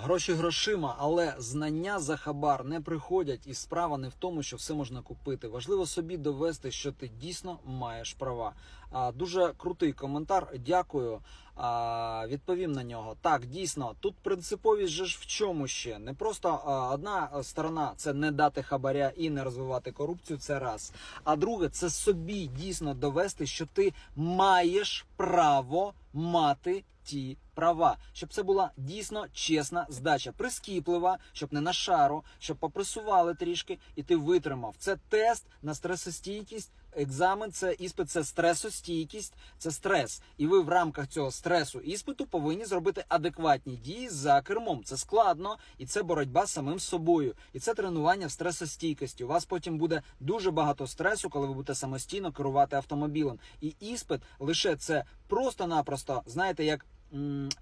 Гроші грошима, але знання за хабар не приходять, і справа не в тому, що все можна купити. Важливо собі довести, що ти дійсно маєш права. А, дуже крутий коментар. Дякую. А, відповім на нього. Так, дійсно, тут принциповість же ж в чому ще? Не просто а, одна сторона це не дати хабаря і не розвивати корупцію. Це раз. А друге, це собі дійсно довести, що ти маєш право мати ті права, щоб це була дійсно чесна здача, прискіплива, щоб не на шару, щоб попресували трішки, і ти витримав. Це тест на стресостійкість. Екзамен це іспит, це стресостійкість, це стрес. І ви в рамках цього стресу іспиту повинні зробити адекватні дії за кермом. Це складно, і це боротьба з самим собою. І це тренування в стресостійкості. У вас потім буде дуже багато стресу, коли ви будете самостійно керувати автомобілем. І іспит лише це просто-напросто, знаєте, як.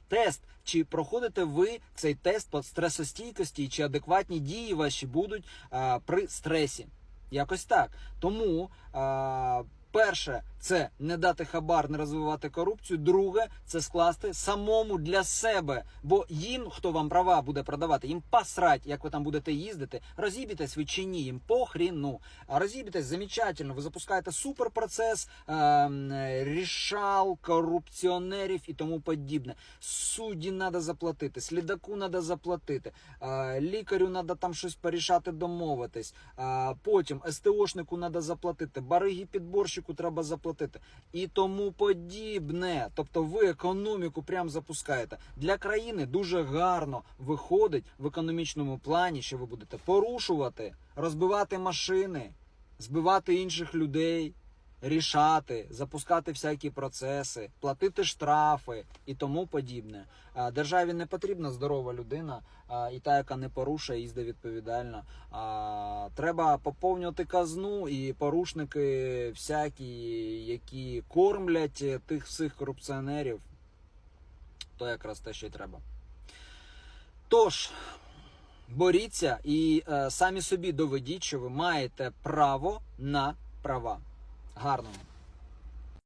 Тест, чи проходите ви цей тест по стресостійкості, чи адекватні дії ваші будуть при стресі? Якось так. Тому перше це не дати хабар, не розвивати корупцію. Друге це скласти самому для себе. Бо їм, хто вам права буде продавати, їм посрать, як ви там будете їздити. Розіб'єтесь ви чи ні, їм похріну. А розіб'єтесь замечательно. Ви запускаєте суперпроцес, ем, рішал, корупціонерів і тому подібне. Судді треба заплатити, слідаку треба заплатити, е, лікарю треба там щось порішати, домовитись. А потім СТОшнику треба заплатити, баригі підборщику треба заплатити і тому подібне. Тобто ви економіку прям запускаєте. Для країни дуже гарно виходить в економічному плані, що ви будете порушувати, розбивати машини, збивати інших людей. Рішати, запускати всякі процеси, платити штрафи і тому подібне. Державі не потрібна здорова людина, і та, яка не порушує, їздить відповідально. Треба поповнювати казну і порушники всякі, які кормлять тих всіх корупціонерів, то якраз те, що й треба. Тож, боріться і е, самі собі доведіть, що ви маєте право на права. Гарного.